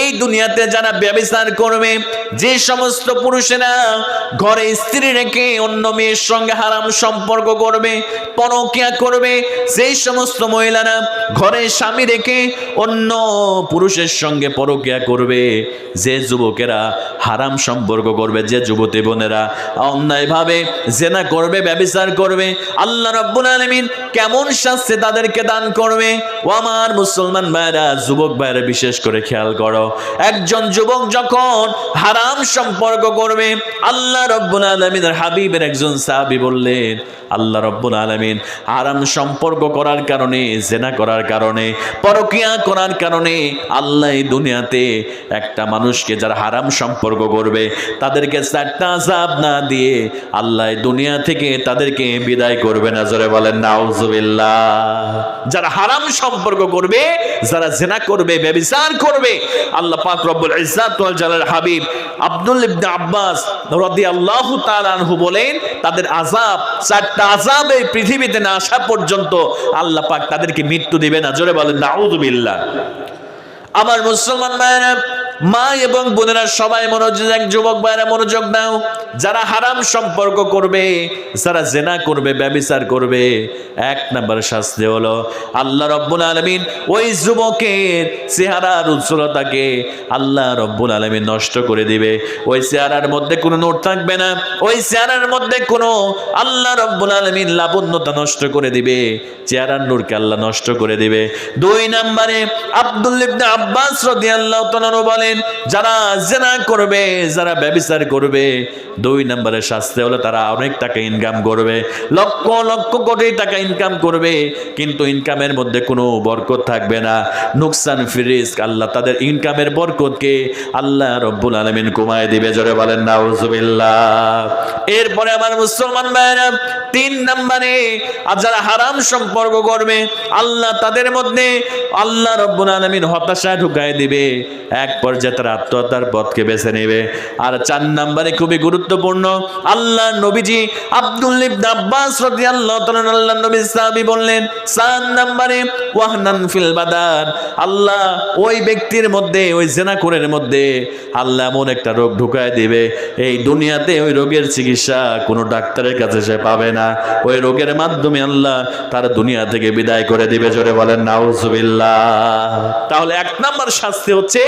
এই দুনিয়াতে যারা ব্যবচার করবে, যে সমস্ত পুরুষেরা ঘরে স্ত্রী রেখে অন্য মেয়ের সঙ্গে হারাম সম্পর্ক করবে, পরকিয়া করবে সেই সমস্ত মহিলারা ঘরে স্বামী রেখে অন্য পুরুষের সঙ্গে পরকিয়া করবে, যে যুবকেরা হারাম সম্পর্ক করবে, যে যুবতী বোনেরা অন্যায়ভাবে জেনা করবে, ব্যবচার করবে, আল্লাহ রব্বুল আলমিন কেমন শাস্তি তাদেরকে দান করবে? ও আমার মুসলমান ভাইরা, যুবক ভাইরা বিশেষ করে খেয়াল করো একজন যুবক যখন হারাম সম্পর্ক করবে, আল্লাহ রব্বুল আলমিনের হাবিবের একজন সাহাবি বললেন, আল্লাহ রব্বুল আলমিন, হারাম সম্পর্ক করার কারণে, জেনা করার কারণে, পরকিয়া করার কারণে, আল্লাহ দুনিয়াতে একটা মানুষকে যারা হারাম সম্পর্ক করবে, তাদেরকে চারটা আজাব না দিয়ে আল্লাহ দুনিয়া থেকে তাদেরকে বিদায় করবে। না, জোরে বলেন, নাউজুবিল্লাহ। যারা হারাম সম্পর্ক করবে যারা জেনা করবে ব্যবিচার করবে, আল্লাহ পাক রব্বুল ইজ্জাত ওয়াল জালাল হাবিব আব্দুল ইবনে আব্বাস রাদিয়াল্লাহু তাআলা আনহু বলেন, তাদের আযাব, চারটা আযাব এই পৃথিবীতে না আসা পর্যন্ত আল্লাহ পাক তাদেরকে মৃত্যু দিবে না। জোরে বলেন, নাউযুবিল্লাহ। আমার মুসলমান ভাইরা মা এবং বোনেরা সবাই মনোযোগ, এক যুবক ভাইরা মনোযোগ দাও যারা হারাম সম্পর্ক করবে, যারা জেনা করবে, ব্যবিচার করবে, এক নাম্বার শাস্তি হলো আল্লাহ রব্বুল আলমিন ওই যুবকের চেহারার উজ্জ্বলতাকে আল্লাহ রব্বুল আলমিন নষ্ট করে দিবে। ওই চেহারার মধ্যে কোনো নোট থাকবে না। ওই চেহারার মধ্যে কোনো আল্লাহ রব্বুল আলমিন লাবণ্যতা নষ্ট করে দিবে। চেহারার নূরকে আল্লাহ নষ্ট করে দিবে। দুই নম্বরে আব্দুল আব্বাস রাদিয়াল্লাহু তাআলা বলেন, যারা জেনা করবে, যারা ব্যভিচার করবে, দুই নম্বরে শাস্তি হলো তারা অনেক টাকা ইনকাম করবে, লক্ষ লক্ষ কোটি টাকা ইনকাম করবে, কিন্তু ইনকামের মধ্যে কোনো বরকত থাকবে না। নুকসান ফিরিস আল্লাহ তাদের ইনকামের বরকতকে আল্লাহ রব্বুল আলমিন কমায় দিবে, জোরে বলেন, নাউজুবিল্লাহ। এরপরে আমার মুসলমান ভাইরা তিন নম্বরে, আর যারা হারাম সম্পর্ক করবে, আল্লাহ তাদের মধ্যে আল্লাহ রব্বুল আলমিন হতাশা ঢুকায় দিবে। এক পর্যায়ে তারা আত্মহত্যার পথকে বেছে নেবে। আর চার নম্বরে খুবই গুরুত্বপূর্ণ, আল্লাহ নবীজি আব্দুল ইবনে আব্বাস রাদিয়াল্লাহু তাআলা আল্লাহ নবী সাহাবী বললেন, চার নম্বরে ওয়াহনান ফিল বাদান আল্লাহ ওই ব্যক্তির মধ্যে, ওই জেনাকুরের মধ্যে আল্লাহ এমন একটা রোগ ঢুকায় দিবে। এই দুনিয়াতে ওই রোগের চিকিৎসা কোনো ডাক্তারের কাছে সে পাবে না। ওই রোগের মাধ্যমে আল্লাহ তার দুনিয়া থেকে বিদায় করে দিবে, জোরে বলেন, নাউজুবিল্লাহ। তাহলে এক নাম্বার শাস্তি হচ্ছে,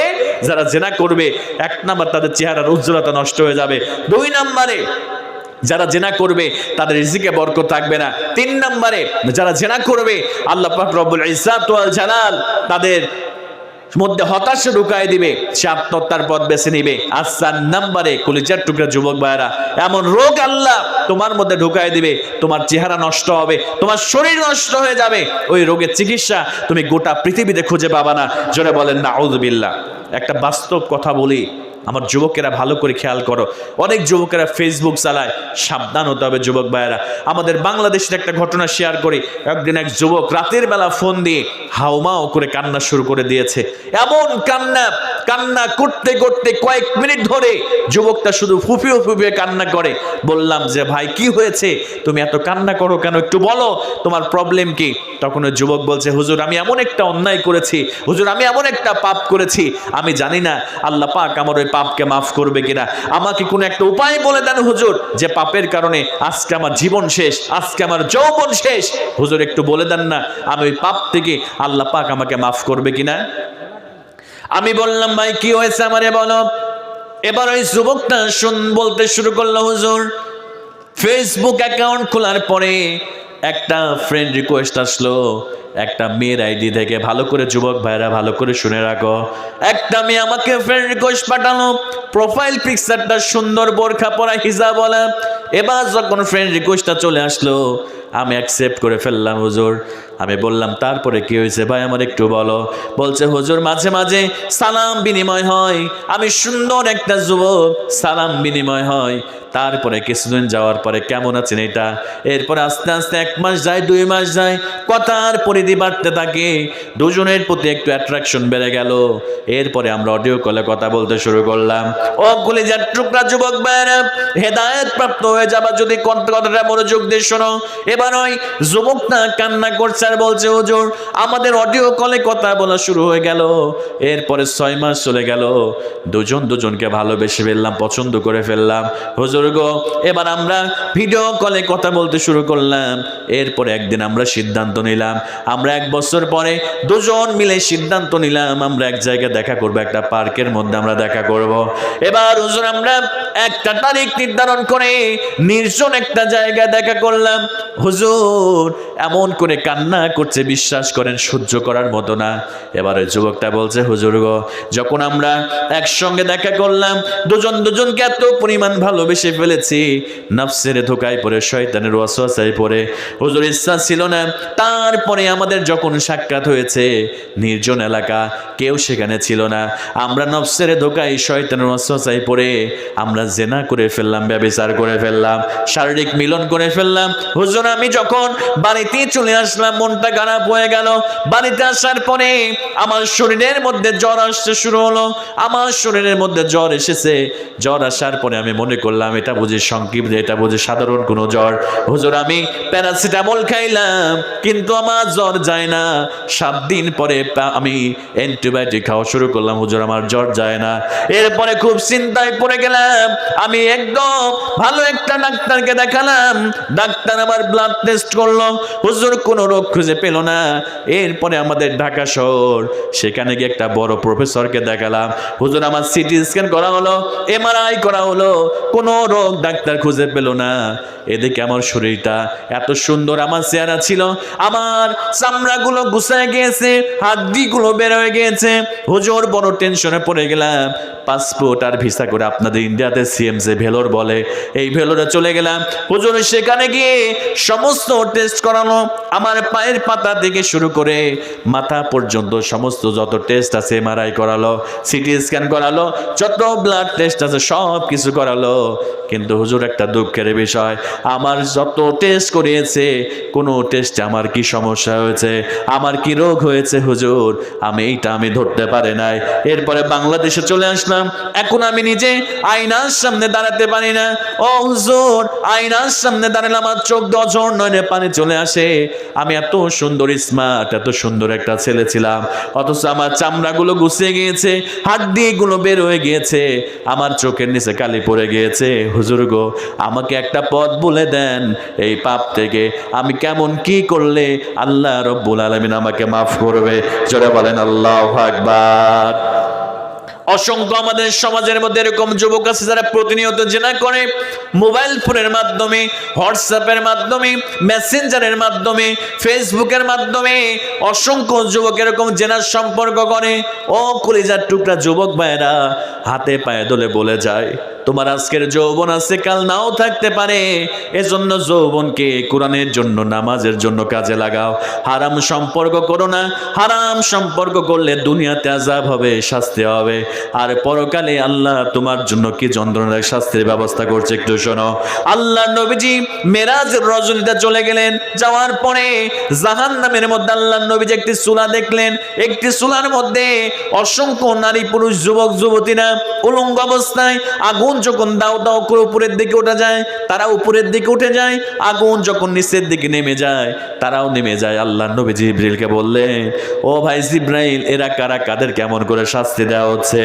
যারা জেনা করবে, এক নাম্বার তাদের চেহারার উজ্জ্বলতা নষ্ট হয়ে যাবে। দুই নাম্বারে যারা জেনা করবে, তাদের রিজিকে বরকত থাকবে না। তিন নম্বরে যারা জেনা করবে, আল্লাহ রব্বুল ওয়াল জালাল তাদের মধ্যে হতাশা ঢুকায় দিবে, সে আত্মহত্যার পথ বেছে নিবে। আর চার নাম্বারে কলিজার টুকরা যুবক ভাইরা এমন রোগ আল্লাহ তোমার মধ্যে ঢুকায় দিবে, তোমার চেহারা নষ্ট হবে, তোমার শরীর নষ্ট হয়ে যাবে। ওই রোগের চিকিৎসা তুমি গোটা পৃথিবীতে খুঁজে পাবা না। জোরে বলেন না আউদুবিল্লাহ একটা বাস্তব কথা বলি আমার যুবকেরা ভালো করে খেয়াল করো। অনেক যুবকেরা ফেসবুক চালায়। সাবধান হতে হবে যুবক ভাইয়েরা। আমাদের বাংলাদেশের একটা ঘটনা শেয়ার করি। একদিন এক যুবক রাতের বেলা ফোন দিয়ে হাউমাও করে কান্না শুরু করে দিয়েছে। এমন কান্না কান্না করতে করতে কয়েক মিনিট ধরে যুবকটা শুধু ফুপিয়ে ফুপিয়ে কান্না করে। বললাম যে, ভাই, কি হয়েছে? তুমি এত কান্না করো কেন? একটু বলো, তোমার প্রবলেম কি? তখন ওই যুবক বলছে, হুজুর, আমি এমন একটা অন্যায় করেছি। হুজুর, আমি এমন একটা পাপ করেছি। আমি জানি না, আল্লাহ পাক আমার ওই পাপকে মাফ করবে কিনা? আমাকে কোনো একটা উপায় বলে দেন হুজুর, যে পাপের কারণে আজকে আমার জীবন শেষ, আজকে আমার যৌবন শেষ। হুজুর, একটু বলে দেন না, আমি ওই পাপ থেকে আল্লাহ পাক আমাকে মাফ করবে কিনা? আমি বললাম, ভাই, কি হয়েছে আমারে বলো? এবার ওই যুবকটা শুন, বলতে শুরু করল, হুজুর ফেসবুক অ্যাকাউন্ট খোলার পরে একটা ফ্রেন্ড রিকোয়েস্ট আসলো। একটা মেয়ের আইডি থেকে ভালো করে যুবক ভাইরা ভালো করে শুনে রাখো। একটা মেয়ে আমাকে ফ্রেন্ড রিকোয়েস্ট পাঠালো প্রোফাইল পিকচারটা সুন্দর বোরখা পরা হিজাবলা এবার যখন ফ্রেন্ড রিকোয়েস্টটা চলে আসলো, আমি অ্যাকসেপ্ট করে ফেললাম হুজুর। আমি বললাম, তারপরে কি হয়েছে ভাই আমার একটু বলো? বলছে, হুজুর, মাঝে মাঝে সালাম বিনিময় হয়। আমি সুন্দর একটা যুবক, সালাম বিনিময় হয়। তারপরে কিছুদিন যাওয়ার পরে কেমন আছেন এটা? এরপরে আস্তে আস্তে এক মাস যায়, দুই মাস যায়। কথার পরি পরিধি বাড়তে থাকে, দুজনের প্রতি একটু অ্যাট্রাকশন বেড়ে গেল। এরপরে আমরা অডিও কলে কথা বলতে শুরু করলাম। ও কলিজার টুকরা যুবক ভাইরা হেদায়েত প্রাপ্ত হয়ে যাবা যদি কথাটা মনোযোগ দিয়ে শোনো। এবার ওই যুবকটা কান্না করছে আর বলছে, হুজুর, আমাদের অডিও কলে কথা বলা শুরু হয়ে গেল। এরপরে ছয় মাস চলে গেল। দুজন দুজনকে ভালোবেসে ফেললাম, পছন্দ করে ফেললাম। হুজুর গো, এবার আমরা ভিডিও কলে কথা বলতে শুরু করলাম। এরপরে একদিন আমরা সিদ্ধান্ত নিলাম আমরা এক বছর পরে দুজন মিলে সিদ্ধান্ত নিলাম, আমরা এক জায়গায় দেখা করব, একটা পার্কের মধ্যে আমরা দেখা করব। এবার আমরা একটা তারিখ নির্ধারণ করে নির্জন একটা জায়গায় দেখা করলাম। হুজুর, এমন করে কান্না করছে, বিশ্বাস করেন, সহ্য করার মতো না। এবারে যুবকটা বলছে, হুজুর গো, যখন আমরা একসঙ্গে দেখা করলাম, দুজন দুজনকে এত পরিমাণ ভালোবেসে ফেলেছি, নফসের ধোকায় পড়ে, শয়তানের ওয়াসওয়াসায় পড়ে, হুজুর, ইচ্ছা ছিল না। তারপরে আমাদের যখন সাক্ষাৎ হয়েছে, নির্জন এলাকা, কেউ সেখানে ছিল না। আমরা নফসের ধোকায়, শয়তানের ওয়াসওয়াসায় পড়ে, আমরা জেনা করে ফেললাম, ব্যবচার করে ফেললাম, শারীরিক মিলন করে ফেললাম। হুজুর, আমি যখন বাড়িতে চলে আসলাম, মনটা খারাপ হয়ে গেল। বাড়িতে আসার পরে আমার শরীরের মধ্যে জ্বর আসতে শুরু হলো। আমার শরীরের মধ্যে জ্বর এসেছে। জ্বর আসার পরে আমি মনে করলাম, এটা বুঝি সংক্ষিপ্ত, এটা বুঝি সাধারণ কোনো জ্বর। হুজুর, আমি প্যারাসিটামল খাইলাম, কিন্তু আমার জ্বর যায় না। সাত দিন পরে আমি অ্যান্টিবায়োটিক খাওয়া শুরু করলাম। হুজুর, আমার জ্বর যায় না। এরপরে খুব চিন্তায় পড়ে গেলাম আমি একদম ভালো একটা ডাক্তারকে দেখালাম। ডাক্তার আমার ব্লাড টেস্ট করল। হুজুর, কোনো রোগ খুঁজে পেল না। এরপরে আমাদের ঢাকা শহর, সেখানে গিয়ে একটা বড় প্রফেসরকে দেখালাম। হুজুর, আমার সিটি স্ক্যান করা হলো এমআরআই করা হলো। কোনো রোগ ডাক্তার খুঁজে পেল না। এদিকে আমার শরীরটা এত সুন্দর, আমার চেহারা ছিল। আমার চামড়াগুলো গুছায় গিয়েছে, হাড্ডিগুলো বের হয়ে গিয়েছে। হুজুর, বড় টেনশনে পড়ে গেলাম। পাসপোর্ট আর ভিসা করে আপনাদের ইন্ডিয়াতে সিএমসে ভেলোর বলে, এই ভেলোরে চলে গেলাম। হুজুর, সেখানে গিয়ে সমস্ত টেস্ট করানো, আমার পায়ের পাতা থেকে শুরু করে মাথা পর্যন্ত সমস্ত যত টেস্ট আছে এমআরআই করালো সিটি স্ক্যান করালো, যত ব্লাড টেস্ট আছে সব কিছু করালো। কিন্তু হুজুর, একটা দুঃখের বিষয়, আমার যত টেস্ট করিয়েছে, কোনো টেস্টে আমার কি সমস্যা হয়েছে? আমার কি রোগ হয়েছে হুজুর? আমি এইটা আমি ধরতে পারে নাই। এরপরে বাংলাদেশে চলে আসলাম। এখন আমি নিজে আয়নার সামনে দাঁড়াতে পারি না। ও হুজুর, আয়নার সামনে দাঁড়ালে আমার চোখ দজর নয়নে পানি চলে আসে। আমি এত সুন্দর স্মার্ট এত সুন্দর একটা ছেলে ছিলাম। অথচ আমার চামড়াগুলো গুছিয়ে গিয়েছে হাড্ডিগুলো বের হয়ে গিয়েছে। আমার চোখের নিচে কালি পড়ে গিয়েছে। হুজুর গো, আমাকে একটা পথ বলে দেন, এই পাপ থেকে। আমি কেমন কি করলে আল্লাহ রব্বুল আলমিন আমাকে মাফ করবে? জোরে বলেন, আল্লাহ আকবার। অসংখ্য আমাদের সমাজের মধ্যে এরকম যুবক আছে যারা প্রতিনিয়ত জেনা করে মোবাইল ফোনের মাধ্যমে হোয়াটসঅ্যাপের মাধ্যমে মেসেঞ্জারের মাধ্যমে ফেসবুকের মাধ্যমে অসংখ্য যুবক এরকম জেনার সম্পর্ক করে। ও কলিজার টুকরা যুবক ভাইয়েরা, হাতে পায়ে দলে বলে যায় তোমার আজকের যৌবন আছে, কাল নাও থাকতে পারে। এজন্য যৌবনকে কোরআনের জন্য, নামাজের জন্য কাজে লাগাও। হারাম সম্পর্ক করো না। হারাম সম্পর্ক করলে দুনিয়াতে আজাব হবে, শাস্তি হবে। আর পরকালে আল্লাহ তোমার জন্য কি যন্ত্রণার শাস্তির ব্যবস্থা করছে একটু শোনো। আল্লাহ নবীজি মেরাজ রজনীতে চলে গেলেন। যাওয়ার পরে জাহান নামের মধ্যে আল্লাহ নবীজি একটি চুলা দেখলেন। একটি চুলার মধ্যে অসংখ্য নারী, পুরুষ, যুবক, যুবতীরা উলঙ্গ অবস্থায় আগুন যখন দাও দাও করে উপরের দিকে উঠে যায়, তারা উপরের দিকে উঠে যায়, আগুন যখন নিচের দিকে নেমে যায়, তারাও নেমে যায়। আল্লাহ নবী জিব্রাইলকে বললেন, ও ভাই জিব্রাইল, এরা কারা? কাদের কেমন করে শাস্তি দেওয়া হচ্ছে?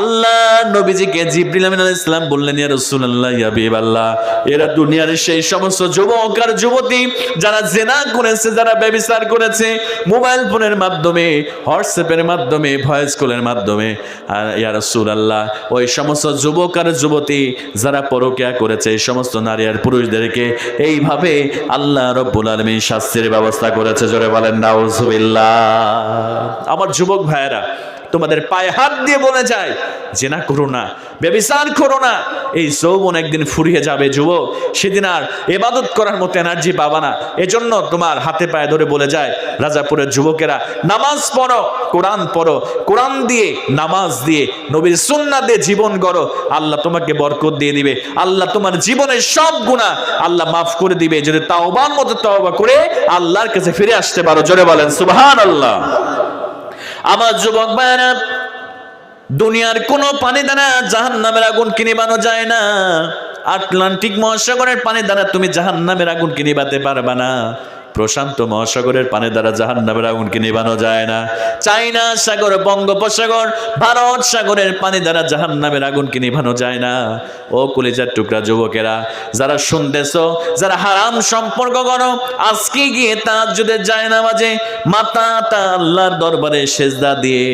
আল্লাহ নবীজিকে জিব্রিল আমিন আলাইহিস সালাম বললেন, ইয়া রাসূলুল্লাহ, ইয়া হাবিবাল্লাহ, এরা দুনিয়ার সেই সমস্ত যুবক আর যুবতী যারা জেনা করেছে, যারা ব্যভিচার করেছে, মোবাইল ফোনের মাধ্যমে, হোয়াটসঅ্যাপের মাধ্যমে, ভয়েস কলের মাধ্যমে, আর ইয়া রাসূলুল্লাহ ওই সমস্ত যুবক আর যুবতী যারা পরকিয়া করেছে, এই সমস্ত নারী আর পুরুষদেরকে এইভাবে আল্লাহ রব্বুল আলমী শাস্তির ব্যবস্থা করেছে। জোরে বলেন, নাউজুবিল্লাহ। আমার যুবক ভাইয়েরা তোমাদের পায়ে হাত দিয়ে বলে যায়, জেনা করো না, ব্যবিচার করো না। এই যৌবন একদিন ফুরিয়ে যাবে, যুবক। সেদিন আর এবাদত করার মতো এনার্জি পাবা না। এজন্য তোমার হাতে পায়ে ধরে বলে যায়, রাজাপুরের যুবকেরা, নামাজ পড়ো, কোরআন পড়ো, কোরআন দিয়ে, নামাজ দিয়ে, নবীর সুন্নাহ দিয়ে জীবন গড়ো। আল্লাহ তোমাকে বরকত দিয়ে দিবে। আল্লাহ তোমার জীবনের সব গুণা আল্লাহ মাফ করে দিবে। যদি তাওবার মতো তওবা করে আল্লাহর কাছে ফিরে আসতে পারো, জোরে বলেন, সুবহানাল্লাহ। আমার যুবক ভাইরা দুনিয়ার কোনো পানি দ্বারা জাহান নামের আগুন কিনিবানো যায় না। আটলান্টিক মহাসাগরের পানি দ্বারা তুমি জাহান নামের আগুন কিনিবাতে পারবা না। প্রশান্ত মহাসাগরের পানি দ্বারা জাহান নামের আগুনকে নিবানো যায় না। চাইনা সাগর, বঙ্গোপসাগর, ভারত সাগরের পানি দ্বারা জাহান নামের আগুনকে নিভানো যায় না। ও কলিজার টুকরা যুবকেরা, যারা শুনতেছ, যারা হারাম সম্পর্ক করো, আজকে গিয়ে তার যদি যায় না মাঝে মাতা তা আল্লাহর দরবারে সেজদা দিয়ে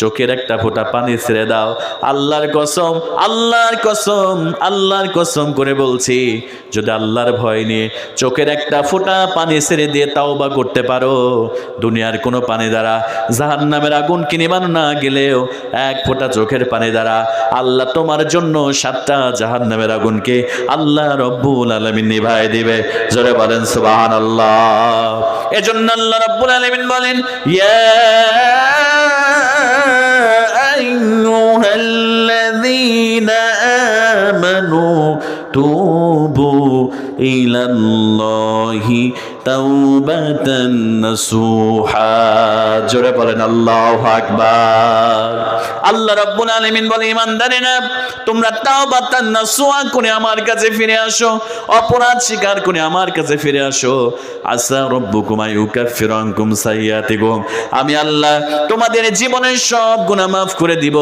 চোখের একটা ফোঁটা পানি ছেড়ে দাও। আল্লাহর কসম আল্লাহর কসম আল্লাহর কসম করে বলছি, যদি আল্লাহর ভয় নিয়ে চোখের একটা ফোঁটা পানি ছেড়ে দিয়ে তাও বা করতে পারো, দুনিয়ার কোনো পানি দ্বারা জাহান নামের আগুন কিনিবান না গেলেও এক ফোঁটা চোখের পানি দ্বারা আল্লাহ তোমার জন্য সাতটা জাহান নামের আগুনকে আল্লাহ রব্বুল আলমিন নিভাই দিবে। জোরে বলেন সুবাহান আল্লাহ এজন্য আল্লাহ রব্বুল আলমিন বলেন, ইয়া إلى الله আমার কাছে ফিরে আসো, অপরাধ আমার কাছে ফিরে আসো। আমি আল্লাহ তোমাদের জীবনের সব গুণা মাফ করে দিব।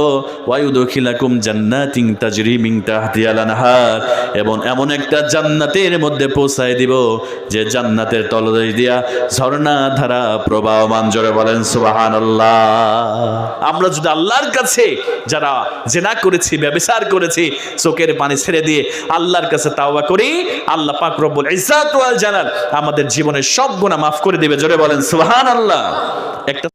ওয়ায়ুদখিলাকুম জান্নাতিন তাজরি এবং এমন একটা জান্নাতের মধ্যে পৌঁছায় দিব, যে জান্নাতের তলদেশ দিয়া ঝর্ণা ধারা প্রবাহমান জোরে বলেন, সুবহানাল্লাহ। আমরা যদি আল্লাহর কাছে যারা জেনা করেছি ব্যবসার করেছি, চোখের পানি ছেড়ে দিয়ে আল্লাহর কাছে তাওয়া করি, আল্লাহ পাক রব্বুল ইজ্জাত ওয়াল জালাল আমাদের জীবনের সব গুনাহ মাফ করে দিবে, জোরে বলেন, সুবহানাল্লাহ। একটা